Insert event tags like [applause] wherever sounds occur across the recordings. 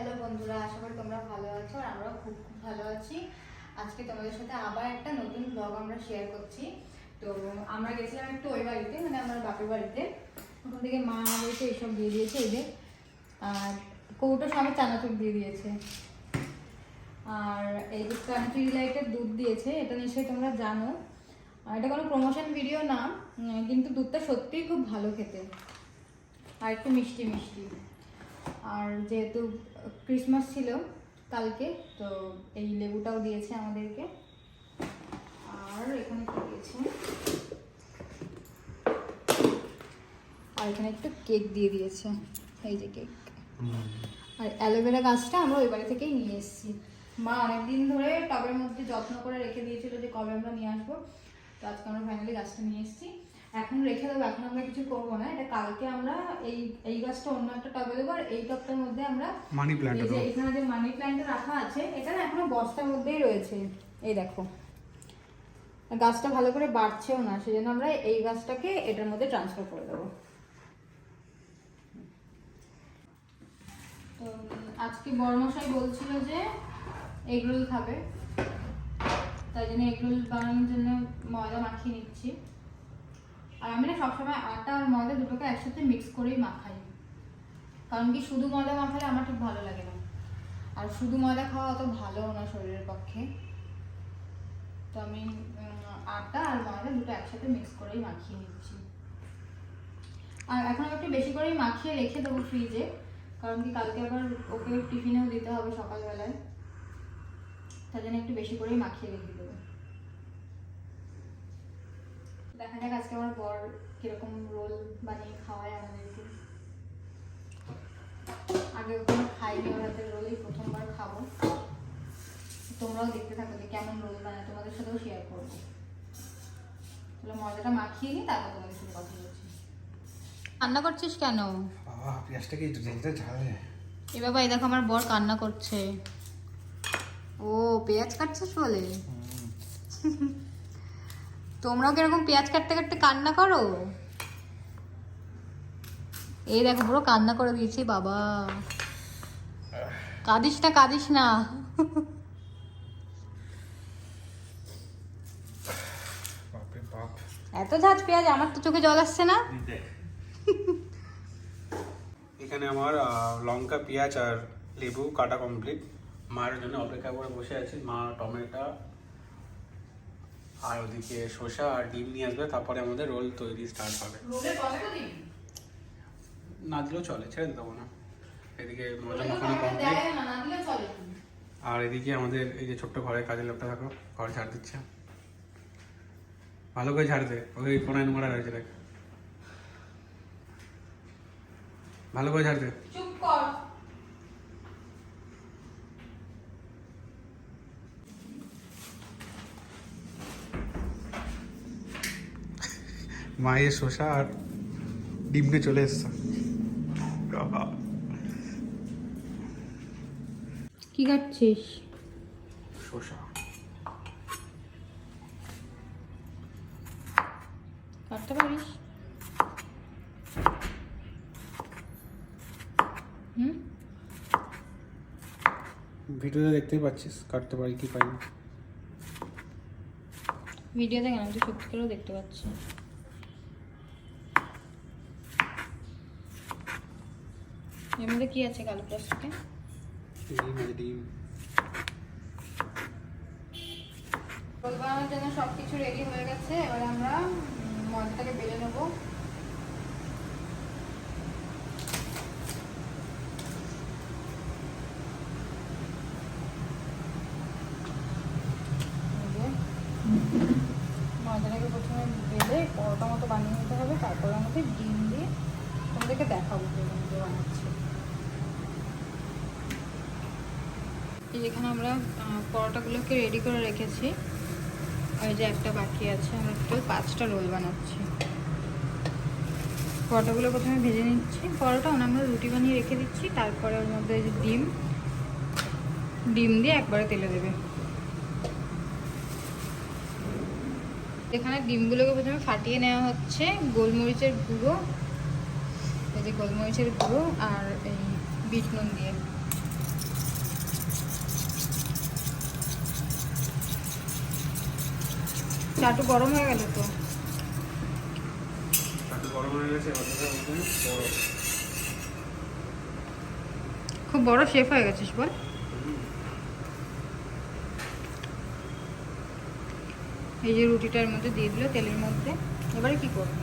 Hello বন্ধুরা, আশা করি তোমরা ভালো আছো আর আমরাও খুব খুব ভালো আছি। আজকে তোমাদের সাথে আবার একটা নতুন ব্লগ আমরা শেয়ার করছি। তো আমরা গেছিলাম একটু ওই বাড়িতে মানে আমার বাপের বাড়িতে। ওখান থেকে মা আমাদেরকে এইসব দিয়ে দিয়েছে, এই যে, আর কৌটো সমেত চানাচুর দিয়ে দিয়েছে। আর এই যে কান্ট্রি ডিলাইটের দুধ দিয়েছে, এটা নিশ্চয়ই তোমরা জানো। আর এটা কোনো প্রমোশন ভিডিও না কিন্তু দুধটা সত্যিই খুব ভালো খেতে। আর একটু মিষ্টি মিষ্টি। আর যেহেতু ক্রিসমাস ছিল কালকে তো এই লেবুটাও দিয়েছে আমাদেরকে। আর এখানে কি দিয়েছে? আর এখানে একটু কেক দিয়ে দিয়েছে। এই যে কেক। আর অ্যালোভেরা গাছটা আমরা ওই বাড়ি থেকেই নিয়ে এসেছি। মা অনেকদিন ধরে টবের মধ্যে যত্ন করে রেখে দিয়েছিল যে কবে আমরা নিয়ে আসব। তো আজকে আমরা ফাইনালি গাছটা নিয়ে এসেছি। এখন রেখে দেবো এখন আমরা কিছু করব না এটা কালকে আমরা এই এই গাছটা অন্য একটা টবে দেবো আর এই টবটার মধ্যে আমরা মানি প্ল্যান্ট এই যে এখানে যে মানি প্ল্যান্ট রাখা আছে এটা না এখনও বস্তার মধ্যেই রয়েছে। এই দেখো। গাছটা ভালো করে বাড়ছেও না সেজন্য আমরা এই গাছটাকে এটার মধ্যে ট্রান্সফার করে দেবো। তো আজকে বর্মশাই বলছিল যে এগরোল খাবে তাই জন্য এগরোল বানানোর জন্য ময়দা মাখিয়ে নিচ্ছি। আর আমি না সবসময় আটা আর ময়দা দুটোকে একসাথে মিক্স করেই মাখাই। কারণ কি শুধু ময়দা মাখালে আমার ঠিক ভালো লাগে না। আর শুধু ময়দা খাওয়া অত ভালো না শরীরের পক্ষে। তো আমি আটা আর ময়দা দুটো একসাথে মিক্স করেই মাখিয়ে নিচ্ছি। আর এখন আমি একটু বেশি করেই মাখিয়ে রেখে দেবো ফ্রিজে কারণ কি কালকে আবার ওকে টিফিনেও দিতে হবে সকালবেলায়। তার জন্য একটু বেশি করেই মাখিয়ে রেখে দেবো। দেখা যাক আজকে আমার বর কীরকম রোল বানিয়ে খাওয়ায় আমাদেরকে। আগে ওখানে খাইনি ওর হাতের রোলই প্রথমবার খাব। তোমরাও দেখতে থাকো যে কেমন রোল বানায় তোমাদের সাথেও শেয়ার করব। তাহলে মজাটা মাখিয়ে নিই তারপর তোমাদের সাথে কথা বলছি। রান্না করছিস কেন? বাবা পেঁয়াজটা কি ঝেলতে ঝালে। এ বাবা এই দেখো আমার বর কান্না করছে। ও পেঁয়াজ কাটছিস বলে? [laughs] তোমরাও কীরকম পেঁয়াজ কাটতে কাটতে কান্না করো? এই দেখো পুরো কান্না করে দিয়েছি বাবা। কাঁদিস না কাঁদিস না। এত ঝাঁজ পেঁয়াজ আমার তো চোখে জল আসছে না। এখানে আমার লঙ্কা পেঁয়াজ আর লেবু কাটা কমপ্লিট মার জন্য অপেক্ষা করে বসে আছি। মা টমেটো আর ওদিকে শসা আর ডিম নিয়ে আসবে তারপরে আমাদের রোল তৈরি স্টার্ট হবে। না দিলেও চলে ছেড়ে দেবো না। এদিকে মজা মাখানো কমপ্লিট আর এদিকে আমাদের এই যে ছোট্ট ঘরের কাজের লোকটা থাকো ঘর ঝাড় দিচ্ছে। ভালো করে ঝাড় দে ওই কোনায় নোংরা রয়েছে দেখ। ভালো করে ঝাড় দে। চুপ কর মায়ের শসা আর ডিম নিয়ে চলে এসছে। কি কাটছিস শসা কাটতে পারিস? ভিডিওতে দেখতেই পাচ্ছিস কাটতে পারি কি পারি। ভিডিওতে কেন আমি তো সত্যি করেও দেখতে পাচ্ছি এর মধ্যে কি আছে কালো প্লাস্টিকে? ডিম আছে ডিম। রোল বানানোর জন্য সব কিছু রেডি হয়ে গেছে এবার আমরা ময়দাটাকে বেলে নেব। ময়দাটাকে প্রথমে বেলে পরোটা মতো বানিয়ে নিতে হবে তারপরে আমাদের ডিম দিয়ে তোমাদেরকে দেখাবো কীরকম করে বানাচ্ছি এই যেখানে আমরা পরোটাগুলোকে রেডি করে রেখেছি। ওই যে একটা বাকি আছে আমরা টোটাল পাঁচটা রোল বানাচ্ছি। পরোটাগুলো প্রথমে ভেজে নিচ্ছি। পরোটা আমরা রুটি বানিয়ে রেখে দিচ্ছি। তারপরে ওর মধ্যে যে ডিম ডিম দিয়ে একবারে তেলে দেবে। এখানে ডিমগুলোকে প্রথমে ফাটিয়ে নেওয়া হচ্ছে, গোলমরিচের গুঁড়ো, এই যে গোলমরিচের গুঁড়ো আর এই বিট নুন দিয়ে। চাটু গরম হয়ে গেল তো। খুব বড় শেফ হয়ে গেছিস বল। এই যে রুটিটার মধ্যে দিয়ে দিল তেলের মধ্যে এবারে কি করবি?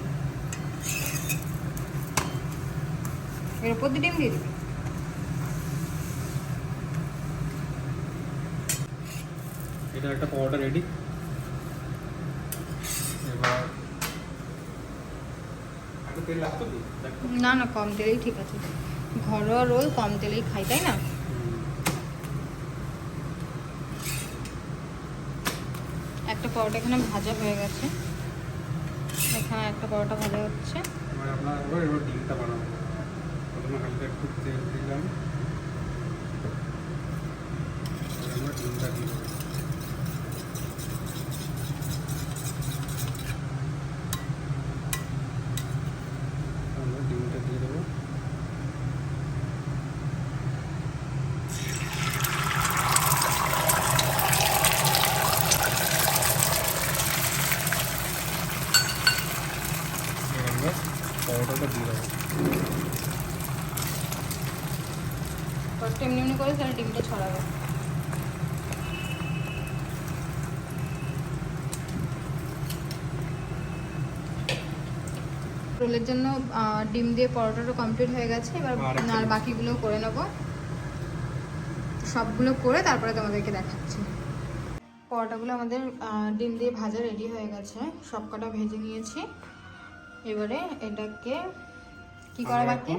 এর উপর দিয়ে ডিম দিয়ে দিবি? এটা একটা পাউডার রেডি এবার একটু তেল লাগতো কি দেখো না না, কম তেলেই ঠিক আছে। ঘরোয়া রোল কম তেলেই খাই, তাই না? একটা পরোটা এখানে ভাজা হয়ে গেছে। এখানে একটা পরোটা ভাজা হচ্ছে। ডিমটা বানাবো। প্রথমে হালকা একটু তেল দিলাম। ডিমটা দেবো আমরা ডিমটা দিয়ে দেবো এবার আমরা পরোটাটা দিয়ে দেবো ফার্স্ট এমনি এমনি করে তাহলে ডিমটা ছড়াবে রোলের জন্য ডিম দিয়ে পরোটাটা কমপ্লিট হয়ে গেছে। এবার আর বাকিগুলো করে নেব। সবগুলো করে তারপরে তোমাদেরকে দেখাচ্ছি। পরোটাগুলো আমাদের ডিম দিয়ে ভাজা রেডি হয়ে গেছে। সব কটা ভেজে নিয়েছি। এবারে এটাকে কি করা বাকি?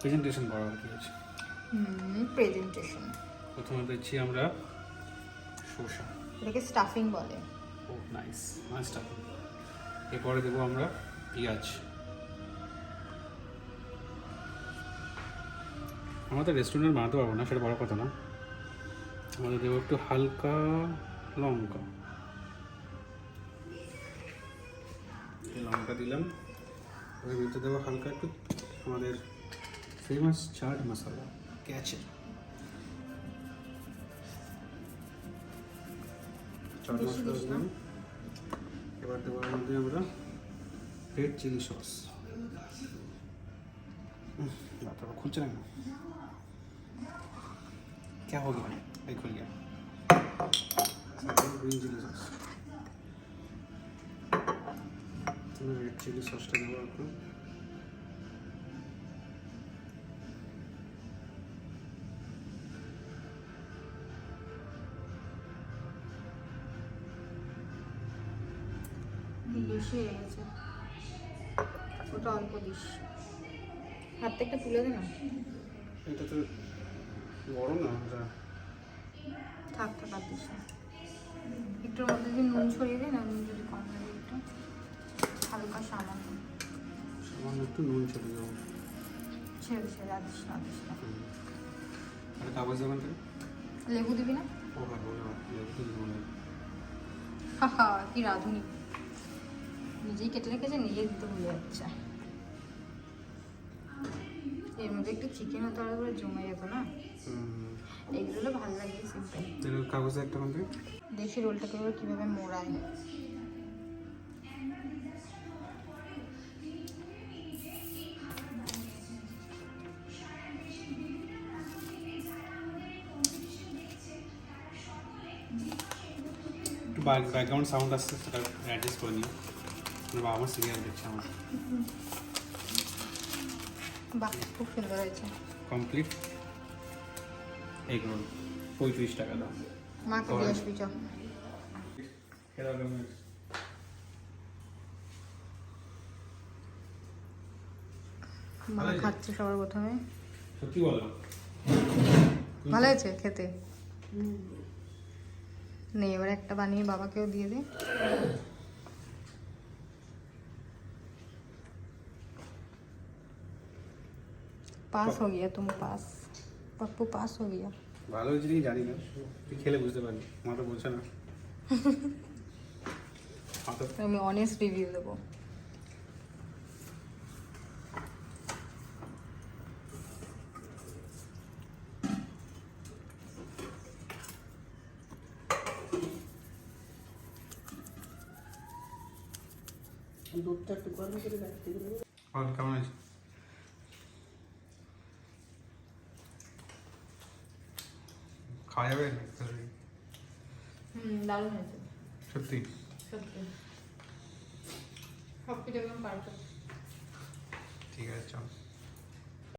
প্রেজেন্টেশন করা বাকি আছে? প্রেজেন্টেশন প্রথমে দিচ্ছি আমরা শসা। এটাকে স্টাফিং বলে। ও নাইস নাইসটা এরপরে দেবো আমরা পেঁয়াজ আমরা তো রেস্টুরেন্ট বানাতে পারব না সেটা বড় কথা না। আমাদের দেবো একটু হালকা লঙ্কা। লঙ্কা দিলাম। ওর ভিতরে দেবো হালকা একটু আমাদের ফেমাস চাট মশলা ক্যাচের চাট মশলা দিলাম। এবার দেবো মধ্যে আমরা রেড চিলি সস বাপরে খুলছে না क्या हो गया ये खुल गया ग्रीन चिली सॉस तो रेड चिली सॉस का Delicious. তুলে দে না। এটা তো বড় না এটা থাক থাক আর দিস না। একটুর মধ্যে যদি নুন ছড়িয়ে দে না নুন যদি কম লাগে একটু হালকা সামান্য। সামান্য একটু নুন ছেড়ে ছেড়ে আর দিস না দিস না। আরে কাগজ দেবেন তো লেবু দিবি না? ও হ্যাঁ বলে লেবু তো দিব না। হাহা কি রাঁধুনি। নিজেই কেটে রেখেছে নিজেই দিতে ভুলে যাচ্ছে। এর মধ্যে একটু চিকেন হতো আর করে জমে যেত না? এগুলো ভালো লাগে সিম্পল তাহলে কাগজে একটা কোনটা দেখি রোলটাকে এবার কীভাবে মোড়ায়। একটু ব্যাকগ্রাউন্ড সাউন্ড আসছে সেটা অ্যাডজাস্ট করে মানে বাবা আমার সিরিয়াল দেখছে আমার। বাহ খুব সুন্দর হয়েছে। কমপ্লিট এগ রোল পঁয়ত্রিশ টাকা দাম। মাকে দিয়ে আসবি চ। মা? খাচ্ছে সবার প্রথমে। সত্যি ভালো হয়েছে খেতে? নে এবার একটা বানিয়ে বাবাকেও দিয়ে দে। পাস हो गया तुम पास पप्पू पास हो गया ভালো হয়েছে নাকি জানি না তুই খেলে বুঝতে পারবি মা তো বলছে না মা তো আমি অনেস্ট রিভিউ দেবো দুধটা একটু গরম করে রাখতে দেবো বল কেমন আছে খাওয়া যাবে হুম দারুণ হয়েছে। সত্যি। সত্যি। সব কিছু একদম পারফেক্ট। ঠিক আছে চল।